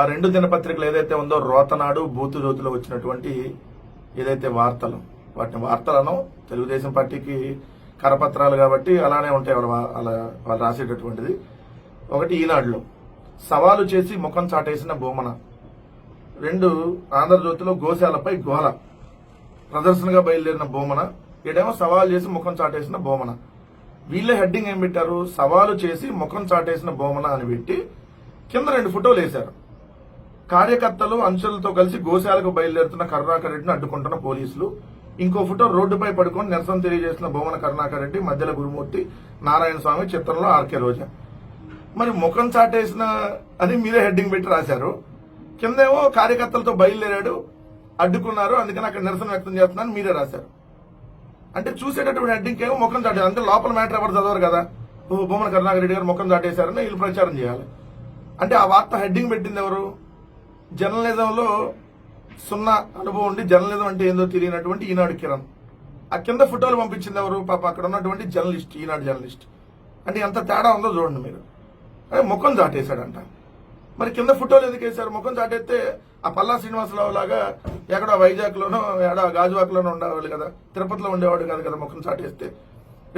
ఆ రెండు దినపత్రికలు ఏదైతే ఉందో రోతనాడు బూతు జ్యోతిలో వచ్చినటువంటి ఏదైతే వార్తలు వాటిని వార్తలను తెలుగుదేశం పార్టీకి కరపత్రాలు కాబట్టి అలానే ఉంటాయి వాళ్ళ అలా వాళ్ళు రాసేటటువంటిది. ఒకటి ఈనాడులో సవాలు చేసి ముఖం చాటేసిన బొమ్మన. రెండు ఆంధ్రజ్యోతిలో గోశాలపై గోల. ప్రదర్శనగా బయలుదేరిన బొమ్మన. ఈడేమో సవాలు చేసి ముఖం చాటేసిన బొమ్మన. వీళ్ళే హెడ్డింగ్ ఏం పెట్టారు? సవాలు చేసి ముఖం చాటేసిన బొమ్మన అని పెట్టి కింద రెండు ఫోటోలు వేశారు. కార్యకర్తలు అంచులతో కలిసి గోశాలకు బయలుదేరుతున్న కరుణాకర్ రెడ్డిని అడ్డుకుంటున్న పోలీసులు. ఇంకో ఫోటో రోడ్డుపై పడుకొని నిరసన తెలియజేసిన బొమ్మన కరుణాకర్ రెడ్డి మధ్యల గురుమూర్తి నారాయణ స్వామి చిత్రంలో ఆర్కే రోజా. మరి ముఖం చాటేసిన అని మీరే హెడ్డింగ్ పెట్టి రాశారు. కిందేమో కార్యకర్తలతో బయలుదేరాడు అడ్డుకున్నారు. అందుకని అక్కడ నిరసన వ్యక్తం చేస్తున్నాను మీరే రాశారు. అంటే చూసేటటువంటి హెడ్డింగ్ ఏమో ముఖం చాటారు అంటే లోపల మ్యాటర్ ఎవరు చదవరు కదా. భూమన కరుణాకర్ రెడ్డి గారు ముఖం చాటేశారని వీళ్ళు ప్రచారం చేయాలి. అంటే ఆ వార్త హెడ్డింగ్ పెట్టింది ఎవరు? జర్నలిజంలో సున్నా అనుభవం ఉండి జర్నలిజం అంటే ఏందో తెలియనటువంటి ఈనాడు కిరణ్. ఆ కింద ఫోటోలు పంపించింది ఎవరు? పాప అక్కడ ఉన్నటువంటి జర్నలిస్ట్ ఈనాడు జర్నలిస్ట్. అంటే ఎంత తేడా ఉందో చూడండి మీరు. అదే ముఖం దాటేశాడంట మరి కింద ఫోటోలు ఎందుకు వేశారు? ముఖం చాటేస్తే ఆ పల్లా శ్రీనివాసరావు లాగా ఎక్కడో వైజాగ్లోనో ఎక్కడో ఎక్కడ గాజువాక్లోనో ఉండేవాళ్ళు కదా. తిరుపతిలో ఉండేవాడు కాదు కదా ముఖం చాటేస్తే.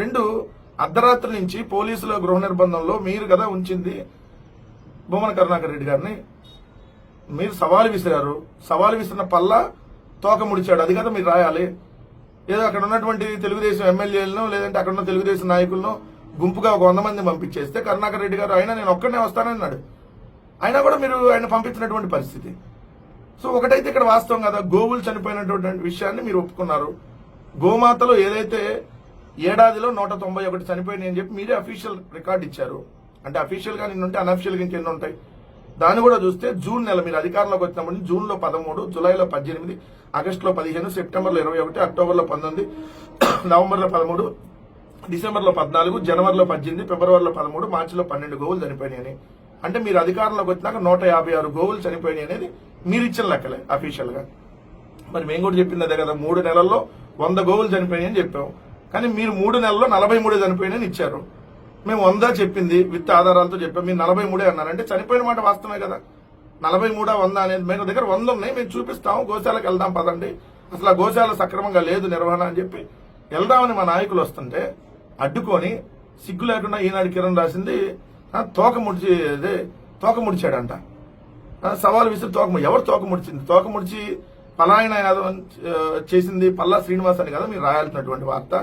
రెండు అర్ధరాత్రి నుంచి పోలీసుల గృహ నిర్బంధంలో మీరు కదా ఉంచింది భూమన కరుణాకర్ రెడ్డి గారిని. మీరు సవాలు విసిరారు. సవాలు విసిరిన పల్లా తోక ముడిచాడు. అది కదా మీరు రాయాలి. ఏదో అక్కడ ఉన్నటువంటి తెలుగుదేశం ఎమ్మెల్యేలను లేదంటే అక్కడ ఉన్న తెలుగుదేశం నాయకులను గుంపుగా ఒక వంద మంది పంపించేస్తే కరుణాకర్ రెడ్డి గారు అయినా నేను ఒక్కడనే వస్తానన్నాడు. అయినా కూడా మీరు ఆయన పంపించినటువంటి పరిస్థితి. సో ఒకటైతే ఇక్కడ వాస్తవం కదా గోవులు చనిపోయినటువంటి విషయాన్ని మీరు ఒప్పుకున్నారు. గోమాతలో ఏదైతే ఏడాదిలో నూట తొంభై ఒకటి చనిపోయినాయి అని చెప్పి మీరే అఫీషియల్ రికార్డ్ ఇచ్చారు. అంటే అఫీషియల్గా నిన్నుంటే అన్అఫీషియల్గా ఇంకెన్ని ఉంటాయి? దాన్ని కూడా చూస్తే జూన్ నెల మీరు అధికారంలోకి వచ్చినప్పటి నుంచి జూన్లో పదమూడు జూలైలో పద్దెనిమిది ఆగస్టులో పదిహేను సెప్టెంబర్లో ఇరవై ఒకటి అక్టోబర్లో పంతొమ్మిది నవంబర్లో పదమూడు డిసెంబర్లో పద్నాలుగు జనవరిలో పద్దెనిమిది ఫిబ్రవరిలో పదమూడు మార్చిలో పన్నెండు గోవులు చనిపోయినాయని అంటే మీరు అధికారంలోకి వచ్చినాక నూట యాభై ఆరు గోవులు చనిపోయినాయి అనేది మీరు ఇచ్చిన లెక్కలే అఫీషియల్గా. మరి మేము కూడా చెప్పింది అదే కదా మూడు నెలల్లో వంద గోవులు చనిపోయినాయని చెప్పాం కానీ మీరు మూడు నెలల్లో నలభై మూడు చనిపోయినాయని ఇచ్చారు. మేము వంద చెప్పింది విత్ ఆధారాలతో చెప్పాం. మీరు నలభై మూడే అన్నారంటే చనిపోయిన మాట వాస్తవమే కదా. నలభై మూడా వంద అనేది మేము దగ్గర వంద ఉన్నాయి. మేము చూపిస్తాం. గోశాలకు వెళ్దాం పదండి. అసలు ఆ గోశాల సక్రమంగా లేదు నిర్వహణ అని చెప్పి వెళ్దామని మా నాయకులు వస్తుంటే అడ్డుకొని సిగ్గు లేకుండా ఈనాడు కిరణ్ రాసింది తోక ముడిచి తోక ముడిచాడంట. సవాల్ విసిరి తోక ఎవరు తోక ముడిచింది? తోక ముడిచి పలాయన యాదవ్ చేసింది పల్లా శ్రీనివాస్ అని కదా మీరు రాయాల్సినటువంటి వార్త.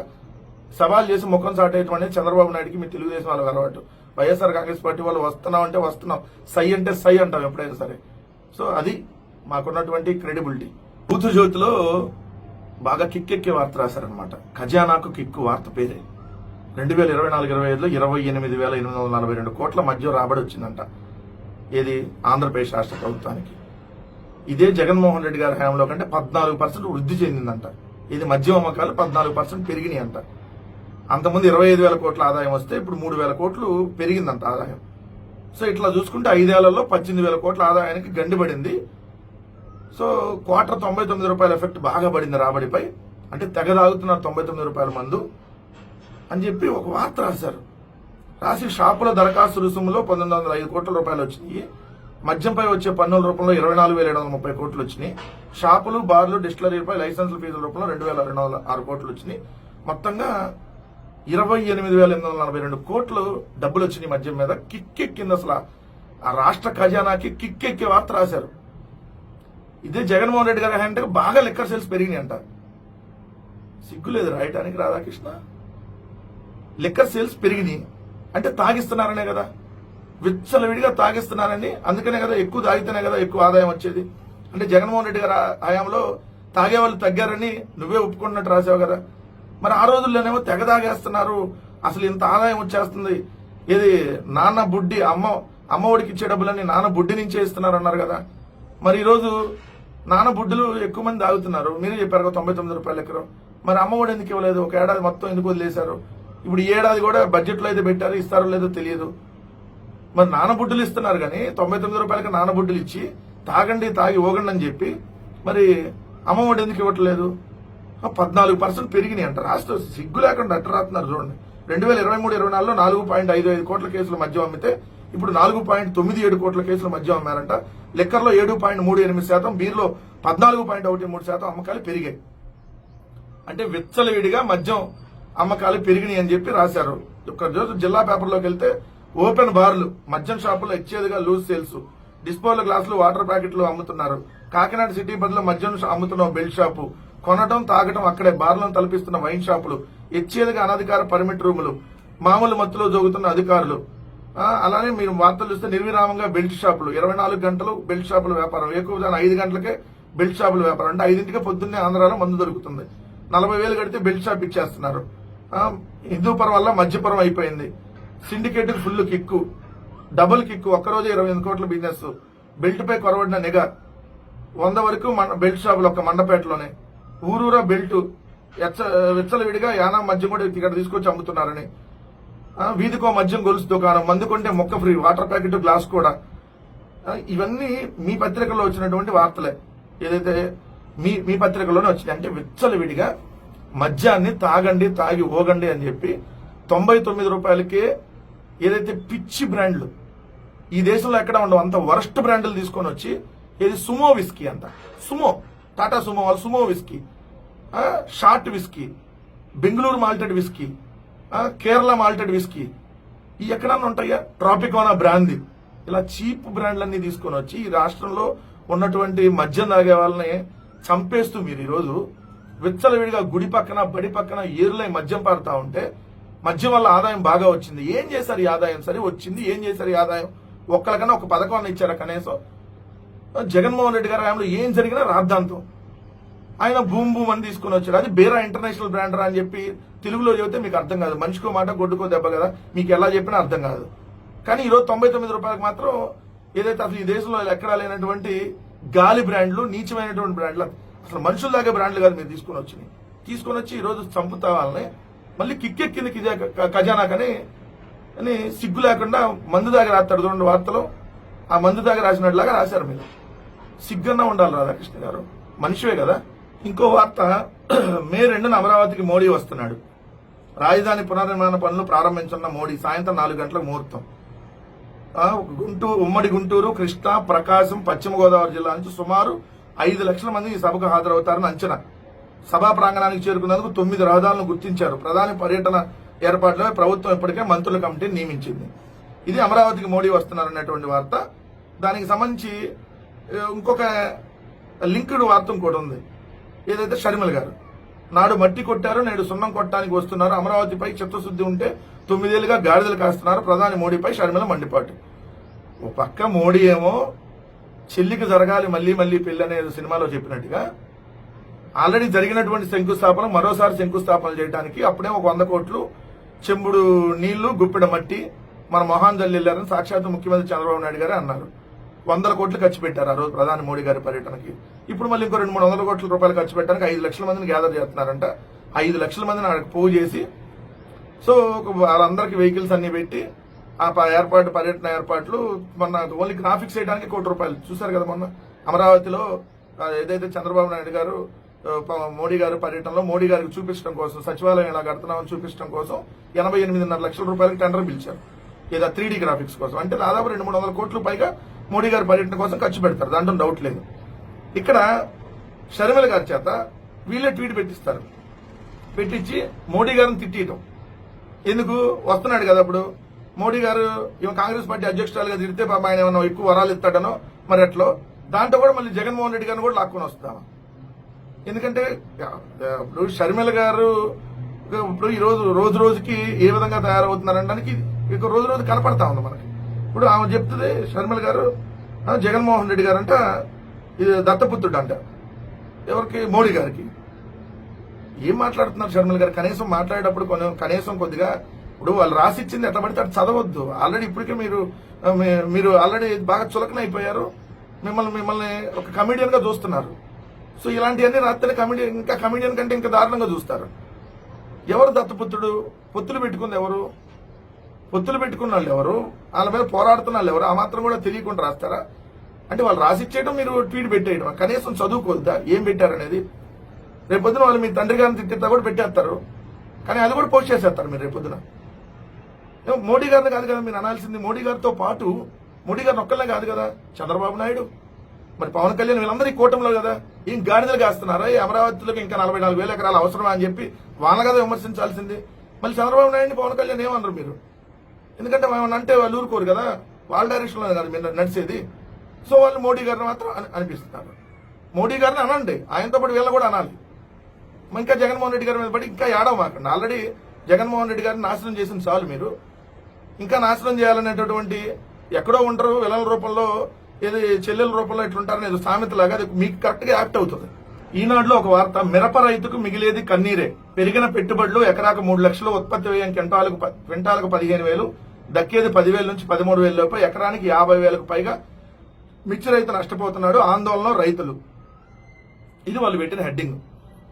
సవాల్ చేసి ముఖం చాటేయటం అనేది చంద్రబాబు నాయుడుకి మీ తెలుగుదేశం వాళ్ళకి అలవాటు. వైఎస్ఆర్ కాంగ్రెస్ పార్టీ వాళ్ళు వస్తున్నాం అంటే వస్తున్నాం. సై అంటే సై అంటాం ఎప్పుడైనా సరే. సో అది మాకున్నటువంటి క్రెడిబిలిటీ. బూత్ జ్యోతిలో బాగా కిక్కెక్కే వార్త రాశారనమాట ఖజానాకు కిక్కు వార్త పేరే. రెండు వేల ఇరవై నాలుగు ఇరవై ఐదులో ఇరవై ఎనిమిది వేల ఎనిమిది వందల నలభై రెండు కోట్ల మధ్య రాబడి వచ్చిందంట. ఏది? ఆంధ్రప్రదేశ్ రాష్ట్ర ప్రభుత్వానికి. ఇదే జగన్మోహన్ రెడ్డి గారి హయాంలో కంటే పద్నాలుగు పర్సెంట్ వృద్ధి చెందిందంట. ఇది మద్యం అమ్మకాలు పద్నాలుగు పర్సెంట్ పెరిగినాయి అంట అంతకుముందు ఇరవై ఐదు వేల కోట్ల ఆదాయం వస్తే ఇప్పుడు మూడు వేల కోట్లు పెరిగిందంట ఆదాయం. సో ఇట్లా చూసుకుంటే ఐదేళ్ళలో పద్దెనిమిది వేల కోట్ల ఆదాయానికి గండిపడింది సో క్వార్టర్ తొంభై తొమ్మిది రూపాయల ఎఫెక్ట్ బాగా పడింది రాబడిపై. అంటే తెగదాగుతున్నారు తొంభై తొమ్మిది రూపాయల మందు. అని చెప్పి ఒక వార్త రాశారు. రాసి షాపుల దరఖాస్తు రుసుములో పంతొమ్మిది వందల ఐదు కోట్ల రూపాయలు వచ్చినాయి. మద్యంపై వచ్చే పన్నుల రూపంలో ఇరవై నాలుగు వేల ఏడు వందల ముప్పై కోట్లు వచ్చినాయి. షాపులు బార్లు డిస్టిలరీపై లైసెన్సుల ఫీజుల రూపంలో రెండు వేల రెండు వందల ఆరు కోట్లు వచ్చినాయి. మొత్తంగా ఇరవై ఎనిమిది వేల ఎనిమిది వందల నలభై రెండు కోట్లు డబ్బులు వచ్చినాయి మద్యం మీద. కిక్కెక్కింది అసలు. ఆ రాష్ట్ర ఖజానాకి కిక్కెక్కే వార్త రాశారు. ఇదే జగన్మోహన్ రెడ్డి గారి అంటే బాగా లిక్కర్ సేల్స్ పెరిగినాయి అంట సిగ్గులేదు రాయటానికి రాధాకృష్ణ. లిక్కర్ సేల్స్ పెరిగినాయి. అంటే తాగిస్తున్నారనే కదా. విచ్చలవిడిగా తాగిస్తున్నారని అందుకనే కదా ఎక్కువ తాగితేనే కదా ఎక్కువ ఆదాయం వచ్చేది. అంటే జగన్మోహన్ రెడ్డి గారి హయాంలో తాగే వాళ్ళు తగ్గారని నువ్వే ఒప్పుకున్నట్టు రాసావు కదా. మరి ఆ రోజుల్లోనేమో తెగ తాగేస్తున్నారు అసలు ఇంత ఆదాయం వచ్చేస్తుంది. ఇది నాన్న బుడ్డి అమ్మ అమ్మ ఒడికి ఇచ్చే డబ్బులన్నీ నాన్న బుడ్డి నుంచే ఇస్తున్నారు అన్నారు కదా. మరి ఈరోజు నాన్న బుడ్డులు ఎక్కువ మంది తాగుతున్నారు. మీరే చెప్పారు కదా తొంభై తొమ్మిది రూపాయలు ఎకరం. మరి అమ్మఒడి ఎందుకు ఇవ్వలేదు? ఒక ఏడాది మొత్తం ఎందుకు వదిలేశారు? ఇప్పుడు ఈ ఏడాది కూడా బడ్జెట్లో అయితే పెట్టారు ఇస్తారో లేదో తెలియదు. మరి నానబుడ్డులు ఇస్తున్నారు కానీ తొంభై తొమ్మిది రూపాయలకి నానబుడ్డులు ఇచ్చి తాగండి తాగి ఓగండి అని చెప్పి మరి అమ్మఒడి ఎందుకు ఇవ్వట్లేదు? పద్నాలుగు పర్సెంట్ పెరిగినాయి అంట. రాష్ట్ర సిగ్గు లేకుండా అట్టరాస్తున్నారు చూడండి. రెండు వేల ఇరవై మూడు ఇరవై నాలుగులో నాలుగు పాయింట్ ఐదు ఐదు కోట్ల కేసుల మద్యం అమ్మితే ఇప్పుడు నాలుగు పాయింట్ తొమ్మిది ఏడు కోట్ల కేసులు మద్యం అమ్మారంట. లిక్కర్లో ఏడు పాయింట్ మూడు ఎనిమిది శాతం బీర్లో పద్నాలుగు పాయింట్ ఒకటి మూడు శాతం అమ్మకాలు పెరిగాయి. అంటే విచ్చలవిడిగా మద్యం అమ్మకాలు పెరిగినాయి అని చెప్పి రాశారు. ఒక రోజు జిల్లా పేపర్లోకి వెళ్తే ఓపెన్ బార్లు మద్యం షాపులో ఇచ్చేదిగా లూజ్ సేల్స్ డిస్పోజల్ గ్లాసులు వాటర్ ప్యాకెట్లు అమ్ముతున్నారు. కాకినాడ సిటీ బదులు మద్యం అమ్ముతున్నాం అమ్ముతున్న బెల్ట్ షాపు. కొనడం తాగటం అక్కడే బార్లను తలపిస్తున్న వైన్ షాపులు ఇచ్చేదిగా అనధికార పర్మిట్ రూములు మామూలు మత్తులో జోగుతున్న అధికారులు. అలానే మీరు వార్తలు చూస్తే నిర్విరామంగా బెల్ట్ షాపులు. ఇరవై నాలుగు గంటలు బెల్ట్ షాపుల వ్యాపారం. ఎక్కువ ఐదు గంటలకే బెల్ట్ షాపుల వ్యాపారం. అంటే ఐదింటికే పొద్దున్నే ఆంధ్రాలో మందు దొరుకుతుంది. నలభై వేలు కడితే బెల్ట్ షాప్ ఇచ్చేస్తున్నారు. ఆ, హిందూపురం వల్ల మధ్యపురం అయిపోయింది. Syndicate full kick. Double kick. ఒక్కరోజు ఇరవై ఎనిమిది కోట్ల బిజినెస్ బెల్ట్ పై కొరవడిన నిఘా. వంద వరకు మన బెల్ట్ షాపులు ఒక మండపేటలోనే. ఊరూరా బెల్ట్ విచ్చలవిడిగా యానా మద్యం కూడా ఇక్కడ తీసుకొచ్చి అమ్ముతున్నారని. వీధికో మద్యం గొలుసు దుకాణం మందు కొంటే మొక్క ఫ్రీ వాటర్ ప్యాకెట్ గ్లాస్ కూడా. ఇవన్నీ మీ పత్రికల్లో వచ్చినటువంటి వార్తలే. ఏదైతే మీ మీ పత్రికలోనే వచ్చినాయి. అంటే విచ్చలవిడిగా మద్యాన్ని తాగండి తాగి ఓగండి అని చెప్పి తొంభై తొమ్మిది రూపాయలకే ఏదైతే పిచ్చి బ్రాండ్లు ఈ దేశంలో ఎక్కడ ఉండవు అంత వరస్ట్ బ్రాండ్లు తీసుకొని వచ్చి ఇది సుమో విస్కీ అంట. సుమో. టాటా సుమో వాళ్ళు Sumo whisky. Short whisky. Bengaluru malted whisky. Kerala malted whisky. ఈ ఎక్కడన్నా ఉంటాయా? ట్రాపికోనా బ్రాంది ఇలా చీప్ బ్రాండ్లన్నీ తీసుకొని వచ్చి ఈ రాష్ట్రంలో ఉన్నటువంటి మద్యం తాగే వాళ్ళని చంపేస్తూ మీరు ఈరోజు విచ్చలవిడిగా గుడి పక్కన బడి పక్కన ఏరులై మద్యం పారుతా ఉంటే మద్యం వల్ల ఆదాయం బాగా వచ్చింది. ఏం చేశారు ఈ ఆదాయం? సరే వచ్చింది. ఏం చేశారు ఈ ఆదాయం? ఒక్కరికన్నా ఒక పథకం ఇచ్చారా కనీసం? జగన్మోహన్ రెడ్డి గారి హయాంలో ఏం జరిగినా రాద్దాంతో. ఆయన భూమ్ భూమ్ అని తీసుకుని వచ్చాడు. అది బేరా ఇంటర్నేషనల్ బ్రాండర్ అని చెప్పి తెలుగులో చెబితే మీకు అర్థం కాదు. మనిషికో మాట గొడ్డుకో దెబ్బ కదా. మీకు ఎలా చెప్పినా అర్థం కాదు. కానీ ఈరోజు తొంభై తొమ్మిది రూపాయలకు మాత్రం ఏదైతే అసలు ఈ దేశంలో ఎక్కడా లేనటువంటి గాలి బ్రాండ్లు నీచమైనటువంటి బ్రాండ్లు అసలు మనుషుల దాకా బ్రాండ్లు కాదు మీరు తీసుకుని వచ్చి తీసుకుని వచ్చి ఈరోజు చంపుతా వాళ్ళని. మళ్ళీ కిక్కెక్కింది కిజా ఖజానా కానీ అని సిగ్గు లేకుండా మందు దాకా రాస్తాడు. చూడండి వార్తలో. ఆ మందు దాకా రాసినట్లాగా రాశారు మీరు. సిగ్గన్నా ఉండాలి రాధాకృష్ణ గారు. మనిషివే కదా. ఇంకో వార్త మే రెండున అమరావతికి మోడీ వస్తున్నాడు. రాజధాని పునర్నిర్మాణ పనులు ప్రారంభించున్న మోడీ సాయంత్రం నాలుగు గంటల ముహూర్తం. గుంటూరు ఉమ్మడి గుంటూరు కృష్ణా ప్రకాశం పశ్చిమ గోదావరి జిల్లా నుంచి సుమారు ఐదు లక్షల మంది ఈ సభకు హాజరవుతారని అంచనా. సభా ప్రాంగణానికి చేరుకున్నందుకు తొమ్మిది రహదారులను గుర్తించారు. ప్రధాని పర్యటన ఏర్పాట్లపై ప్రభుత్వం ఇప్పటికే మంత్రుల కమిటీని నియమించింది. ఇది అమరావతికి మోడీ వస్తున్నారనేటువంటి వార్త. దానికి సంబంధించి ఇంకొక లింక్డ్ వార్త కూడా ఉంది. ఏదైతే షర్మిల గారు నాడు మట్టి కొట్టారు నేడు సున్నం కొట్టడానికి వస్తున్నారు అమరావతిపై చిత్తశుద్ధి ఉంటే తొమ్మిదేళ్ళుగా గాడిదలు కాస్తున్నారు ప్రధాని మోడీపై షర్మిల మండిపాటు. ఓ పక్క మోడీ ఏమో చెల్లికి జరగాలి మళ్ళీ మళ్ళీ పెళ్ళి అనే సినిమాలో చెప్పినట్టుగా ఆల్రెడీ జరిగినటువంటి శంకుస్థాపన మరోసారి శంకుస్థాపన చేయడానికి అప్పుడే ఒక వంద కోట్లు చెంబుడు నీళ్ళు గుప్పెడ మట్టి మన మొహాన్ జల్లిల్లారని సాక్షాత్ ముఖ్యమంత్రి చంద్రబాబు నాయుడు గారే అన్నారు. వందల కోట్లు ఖర్చు పెట్టారు ఆ రోజు ప్రధాని మోడీ గారి పర్యటనకి. ఇప్పుడు మళ్ళీ ఇంకో రెండు మూడు వందల కోట్ల రూపాయలు ఖర్చు పెట్టడానికి ఐదు లక్షల మందిని గ్యాదర్ చేస్తున్నారంట. ఐదు లక్షల మందిని అక్కడికి పోగు చేసి సో వాళ్ళందరికీ వెహికల్స్ అన్ని పెట్టి ఆ ప- ఏర్పాటు పర్యటన ఏర్పాట్లు మొన్న ఓన్లీ గ్రాఫిక్స్ చేయడానికి కోటి రూపాయలు. చూశారు కదా మొన్న అమరావతిలో ఏదైతే చంద్రబాబు నాయుడు గారు ప- మోడీ గారు పర్యటనలో మోడీ గారికి చూపించడం కోసం సచివాలయం ఇలా కడుతున్నామని చూపించడం కోసం ఎనభై ఎనిమిదిన్నర లక్షల రూపాయలకి టెండర్ పిలిచారు. లేదా త్రీడీ గ్రాఫిక్స్ కోసం. అంటే దాదాపు రెండు మూడు వందల కోట్లు పైగా మోడీ గారి పర్యటన కోసం ఖర్చు పెడతారు. దాంట్లో డౌట్ లేదు. ఇక్కడ షర్మిల గారి చేత వీళ్ళే ట్వీట్ పెట్టిస్తారు. పెట్టించి మోడీ గారిని తిట్టేయడం ఎందుకు? వస్తున్నాడు కదా అప్పుడు. మోడీ గారు ఈమె కాంగ్రెస్ పార్టీ అధ్యక్షురాలుగా తిడితే పాప ఆయన ఏమన్నా ఎక్కువ వరాలు ఇస్తాడనో మరి ఎట్లో? దాంట్లో కూడా మళ్ళీ జగన్మోహన్ రెడ్డి గారిని కూడా లాక్కొని వస్తాము ఎందుకంటే ఇప్పుడు షర్మిల గారు ఇప్పుడు ఈ రోజు రోజు రోజుకి ఏ విధంగా తయారవుతున్నారనడానికి ఇక రోజు రోజు కనపడతా ఉంది మనకి. ఇప్పుడు ఆమె చెప్తుంది షర్మిల గారు జగన్మోహన్ రెడ్డి గారు అంట ఇది దత్తపుత్రుడు అంట. ఎవరికి? మోడీ గారికి. ఏం మాట్లాడుతున్నారు షర్మిల గారు? కనీసం మాట్లాడేటప్పుడు కనీసం కొద్దిగా ఇప్పుడు వాళ్ళు రాసిచ్చింది ఎట్లా పడితే అటు చదవద్దు. ఆల్రెడీ ఇప్పటికే మీరు మీరు ఆల్రెడీ బాగా చులకన అయిపోయారు. మిమ్మల్ని మిమ్మల్ని ఒక కమిడియన్గా చూస్తున్నారు. సో ఇలాంటివన్నీ రాత్రి కమిడియన్ ఇంకా కమిడియన్ కంటే ఇంకా దారుణంగా చూస్తారు. ఎవరు దత్తపుత్రుడు? పొత్తులు పెట్టుకుంది ఎవరు? పొత్తులు పెట్టుకున్న వాళ్ళు ఎవరు? వాళ్ళ మీద పోరాడుతున్న వాళ్ళు ఎవరు? ఆ మాత్రం కూడా తెలియకుండా రాస్తారా? అంటే వాళ్ళు రాసిచ్చేయడం మీరు ట్వీట్ పెట్టేయడం కనీసం చదువుకోద్దా? ఏం పెట్టారనేది? రేపొద్దున వాళ్ళు మీ తండ్రి గారిని తిట్టిస్తా కూడా పెట్టేస్తారు. కానీ అది కూడా పోస్ట్ చేసేస్తారు మీరు రేపొద్దున మోడీ గారిని కాదు కదా మీరు అనాల్సింది. మోడీ గారితో పాటు మోడీ గారిని ఒక్కళ్ళే కాదు కదా చంద్రబాబు నాయుడు. మరి పవన్ కళ్యాణ్ వీళ్ళందరూ కూటమిలో కదా ఏం గాడిదలు కాస్తున్నారా? ఈ అమరావతిలోకి ఇంకా నలభై నాలుగు వేల ఎకరాలు అవసరమా అని చెప్పి వాళ్ళ కదా విమర్శించాల్సింది. మళ్ళీ చంద్రబాబు నాయుడిని పవన్ కళ్యాణ్ ఏమన్నారు మీరు? ఎందుకంటే మనం అంటే వాళ్ళు ఊరుకోరు కదా. వాళ్ళ డైరెక్షన్లో కదా మీరు నడిచేది. సో వాళ్ళు మోడీ గారిని మాత్రం అని- అనిపిస్తున్నారు. మోడీ గారిని అనండి. ఆయనతో పాటు వీళ్ళని కూడా అనాలి. ఇంకా జగన్మోహన్ రెడ్డి గారి మీద పడి ఇంకా ఏడవ మాకండి ఆల్రెడీ జగన్మోహన్ రెడ్డి గారిని నాశనం చేసిన చాలు మీరు. ఇంకా నాశనం చేయాలనేటటువంటి ఎక్కడో ఉంటారు విలల రూపంలో ఏది చెల్లెల రూపంలో ఇట్లుంటారని ఏదో సామెతలాగా అది మీకు కరెక్ట్గా యాక్ట్ అవుతుంది. ఈనాడులో ఒక వార్త మిరప రైతుకు మిగిలేది కన్నీరే. పెరిగిన పెట్టుబడులు ఎకరాకు మూడు లక్షలు ఉత్పత్తి వ్యయం క్వింటాలకు ప- క్వింటాలకు పదిహేను వేలు దక్కేది పదివేల నుంచి పదమూడు వేల లోపు ఎకరానికి యాభై వేలకు పైగా మిర్చి రైతు నష్టపోతున్నాడు ఆందోళన రైతులు. ఇది వాళ్ళు పెట్టిన హెడ్డింగ్.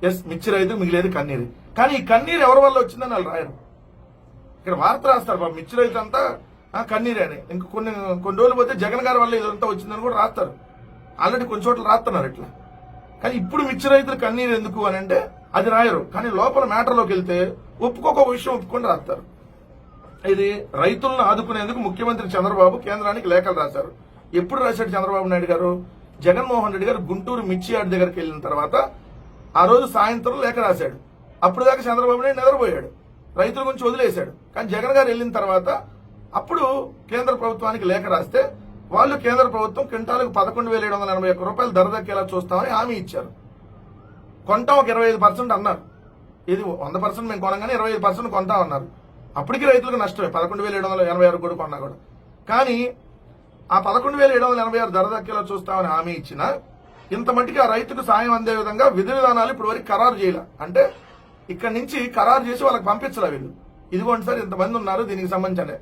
ఎస్ మిర్చి రైతు మిగిలేది కన్నీరు. కానీ ఈ కన్నీరు ఎవరి వల్ల వచ్చిందని వాళ్ళు రాయరు. ఇక్కడ వార్త రాస్తారు బాబు మిర్చి రైతు అంతా కన్నీరే అని. ఇంక కొన్ని కొన్ని రోజులు పోతే జగన్ గారి వల్ల ఇదంతా వచ్చిందని కూడా రాస్తారు. ఆల్రెడీ కొన్ని చోట్ల రాస్తున్నారు ఇట్లా. కానీ ఇప్పుడు మిర్చి రైతులు కన్నీరు ఎందుకు అని అంటే అది రాయరు. కానీ లోపల మ్యాటర్లోకి వెళ్తే ఒప్పుకోక విషయం ఒప్పుకొని రాస్తారు. ఇది రైతులను ఆదుకునేందుకు ముఖ్యమంత్రి చంద్రబాబు కేంద్రానికి లేఖలు రాశారు. ఎప్పుడు రాశాడు చంద్రబాబు నాయుడు గారు? జగన్మోహన్ రెడ్డి గారు గుంటూరు మిర్చి యార్డ్ దగ్గరికి వెళ్ళిన తర్వాత ఆ రోజు సాయంత్రం లేఖ రాశాడు. అప్పుడు దాకా చంద్రబాబు నాయుడు నిద్రపోయాడు. రైతుల గురించి వదిలేశాడు. కానీ జగన్ గారు వెళ్ళిన తర్వాత అప్పుడు కేంద్ర ప్రభుత్వానికి లేఖ రాస్తే వాళ్ళు కేంద్ర ప్రభుత్వం క్వింటాలకు పదకొండు వేల ఏడు వందల ఎనభై ఒక్క రూపాయలు ధర దక్కేలా చూస్తామని హామీ ఇచ్చారు. కొంటాం ఒక ఇరవై ఐదు పర్సెంట్ అన్నారు. ఇది వంద పర్సెంట్ మేము కొనగానే ఇరవై ఐదు పర్సెంట్ కొంటాం అన్నారు. అప్పటికి రైతులకు నష్టమే. పదకొండు వేల ఏడు వందల ఎనభై ఆరు కూడా కొన్నా కూడా. కానీ ఆ పదకొండు వేల ఏడు వందల ఎనభై ఆరు ధర దక్కేలా చూస్తామని హామీ ఇచ్చిన ఇంత మట్టికి ఆ రైతుకు సాయం అందే విధంగా విధి విధానాలు ఇప్పుడు వరకు ఖరారు చేయాల. అంటే ఇక్కడ నుంచి ఖరారు చేసి వాళ్ళకి పంపించలే వీళ్ళు. ఇదిగోండి సార్ ఇంతమంది ఉన్నారు దీనికి సంబంధించి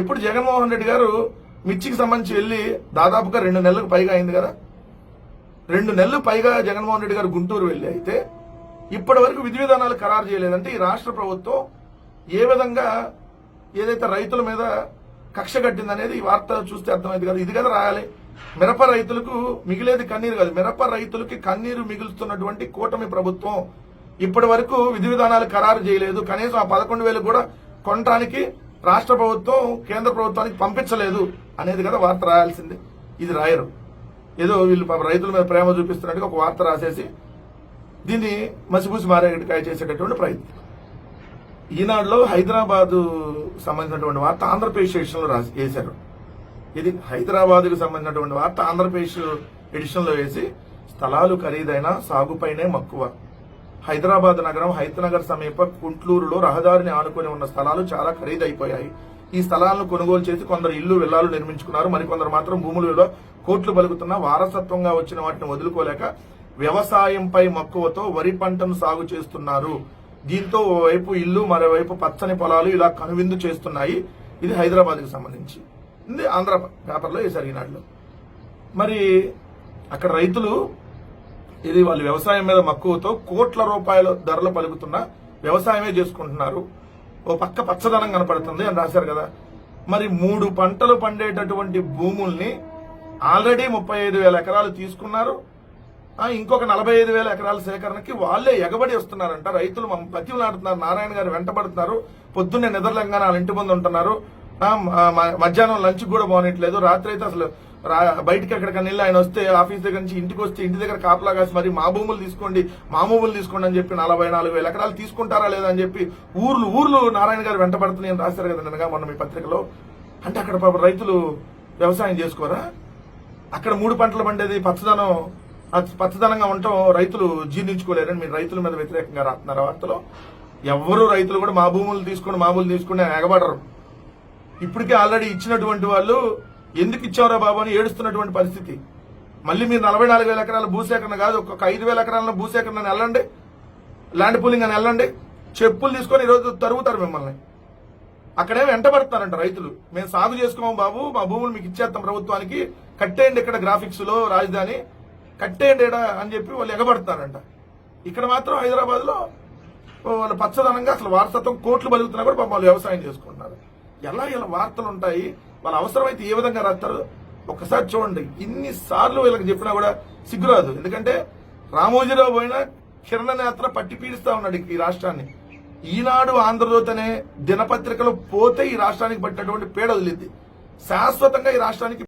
ఇప్పుడు జగన్మోహన్ రెడ్డి గారు మిర్చికి సంబంధించి వెళ్ళి దాదాపుగా రెండు నెలలకు పైగా అయింది కదా. రెండు నెలలు పైగా జగన్మోహన్ రెడ్డి గారు గుంటూరు వెళ్ళి అయితే ఇప్పటి వరకు విధి విధానాలు ఖరారు చేయలేదంటే ఈ రాష్ట్ర ప్రభుత్వం ఏ విధంగా ఏదైతే రైతుల మీద కక్ష కట్టిందనేది ఈ వార్త చూస్తే అర్థమైంది కదా. ఇది కదా రాయాలి. మిరప రైతులకు మిగిలేది కన్నీరు కాదు. మిరప రైతులకి కన్నీరు మిగులుతున్నటువంటి కూటమి ప్రభుత్వం ఇప్పటి వరకు విధి విధానాలు ఖరారు చేయలేదు. కనీసం ఆ పదకొండు వేలు కూడా కొనడానికి రాష్ట్ర ప్రభుత్వం కేంద్ర ప్రభుత్వానికి పంపించలేదు అనేది కదా వార్త రాయాల్సింది. ఇది రాయరు. ఏదో వీళ్ళు రైతుల మీద ప్రేమ చూపిస్తున్నట్టుగా ఒక వార్త రాసేసి దీన్ని మసిపూసి మారేటికాయ చేసేటటువంటి ప్రయత్నం. ఈనాడులో హైదరాబాద్ సంబంధించినటువంటి వార్త ఆంధ్రప్రదేశ్ ఎడిషన్లో రాసి వేశారు. ఇది హైదరాబాద్కు సంబంధించినటువంటి వార్త ఆంధ్రప్రదేశ్ ఎడిషన్లో వేసి స్థలాలు ఖరీదైన సాగుపైనే మక్కువ. హైదరాబాద్ నగరం హైతనగర్ సమీప కుంట్లూరులో రహదారిని ఆనుకుని ఉన్న స్థలాలు చాలా ఖరీదైపోయాయి. ఈ స్థలాలను కొనుగోలు చేసి కొందరు ఇల్లు విల్లాలు నిర్మించుకున్నారు. మరికొందరు మాత్రం భూముల విలువ కోట్లు పలుకుతున్న వారసత్వంగా వచ్చిన వాటిని వదులుకోలేక వ్యవసాయంపై మక్కువతో వరి పంటను సాగు చేస్తున్నారు. దీంతో ఓవైపు ఇల్లు మరోవైపు పచ్చని పొలాలు ఇలా కనువిందు చేస్తున్నాయి. ఇది హైదరాబాద్కి సంబంధించి. ఇది ఆంధ్ర పేపర్లో వేశారు ఈనాడులో మరి అక్కడ రైతులు ఇది వాళ్ళు వ్యవసాయం మీద మక్కువతో కోట్ల రూపాయల ధరలు పలుకుతున్న వ్యవసాయమే చేసుకుంటున్నారు. ఓ పక్క పచ్చదనం కనపడుతుంది అని రాశారు కదా. మరి మూడు పంటలు పండేటటువంటి భూముల్ని ఆల్రెడీ ముప్పై ఐదు వేల ఎకరాలు తీసుకున్నారు. ఇంకొక నలభై ఐదు వేల ఎకరాల సేకరణకి వాళ్ళే ఎగబడి వస్తున్నారంట. రైతులు మమ్మ బతిమలాడుతున్నారు నారాయణ గారు వెంటబడుతున్నారు. పొద్దున్నే నిద్రలంగానే వాళ్ళ ఇంటి ముందు ఉంటున్నారు. మధ్యాహ్నం లంచ్ కూడా బాగునట్లేదు రాత్రి అయితే అసలు రా- బయటికి ఎక్కడికైనా వెళ్ళి ఆయన వస్తే ఆఫీస్ దగ్గర నుంచి ఇంటికి వస్తే ఇంటి దగ్గర కాపలా కాసి మరి మా భూములు తీసుకోండి మా భూములు తీసుకోండి అని చెప్పి నలభై నాలుగు వేల ఎకరాలు తీసుకుంటారా లేదా అని చెప్పి ఊర్లు ఊర్లు నారాయణ గారు వెంటబడుతున్నాయని రాశారు కదా నిన్నగా మొన్న మీ పత్రికలో. అంటే అక్కడ రైతులు వ్యవసాయం చేసుకోరా? అక్కడ మూడు పంటలు పండేది పచ్చదనం పచ్చదనంగా ఉండటం రైతులు జీర్ణించుకోలేరని మీరు రైతుల మీద వ్యతిరేకంగా రాస్తున్నారు వార్తలో. ఎవరు రైతులు కూడా మా భూములు తీసుకుని మా భూములు తీసుకుని ఎగబడరు. ఇప్పటికే ఆల్రెడీ ఇచ్చినటువంటి వాళ్ళు ఎందుకు ఇచ్చారా బాబు అని ఏడుస్తున్నటువంటి పరిస్థితి. మళ్ళీ మీరు నలభై నాలుగు వేల ఎకరాల భూసేకరణ కాదు ఒక్కొక్క ఐదు వేల ఎకరాల భూసేకరణ అని వెళ్ళండి. ల్యాండ్ పూలింగ్ అని వెళ్ళండి. చెప్పులు తీసుకొని ఈరోజు తరుగుతారు మిమ్మల్ని. అక్కడేమో వెంటబడతారంట రైతులు. మేము సాగు చేసుకోము బాబు మా భూములు మీకు ఇచ్చేస్తాం ప్రభుత్వానికి. కట్టేయండి ఇక్కడ గ్రాఫిక్స్లో రాజధాని. కట్టేయండి అని చెప్పి వాళ్ళు ఎగబడతారంట. ఇక్కడ మాత్రం హైదరాబాద్లో వాళ్ళ పచ్చదనంగా అసలు వారసత్వం కోట్లు బలుగుతున్నా కూడా వాళ్ళు వ్యవసాయం చేసుకుంటున్నారు. ఎలా ఇలా వార్తలు ఉంటాయి? వాళ్ళ అవసరమైతే ఏ విధంగా రాస్తారు? ఒక్కసారి చూడండి. ఇన్ని సార్లు వీళ్ళకి చెప్పినా కూడా సిగ్గురాదు. ఎందుకంటే రామోజీరావు పోయినా కిరణ నేత్ర పట్టి పీడిస్తా ఉన్నాడు ఈ రాష్ట్రాన్ని. ఈనాడు ఆంధ్రజ్యోతి అనే దినపత్రికలు పోతే ఈ రాష్ట్రానికి పట్టినటువంటి పేడ వదిలింది. శాశ్వతంగా ఈ రాష్ట్రానికి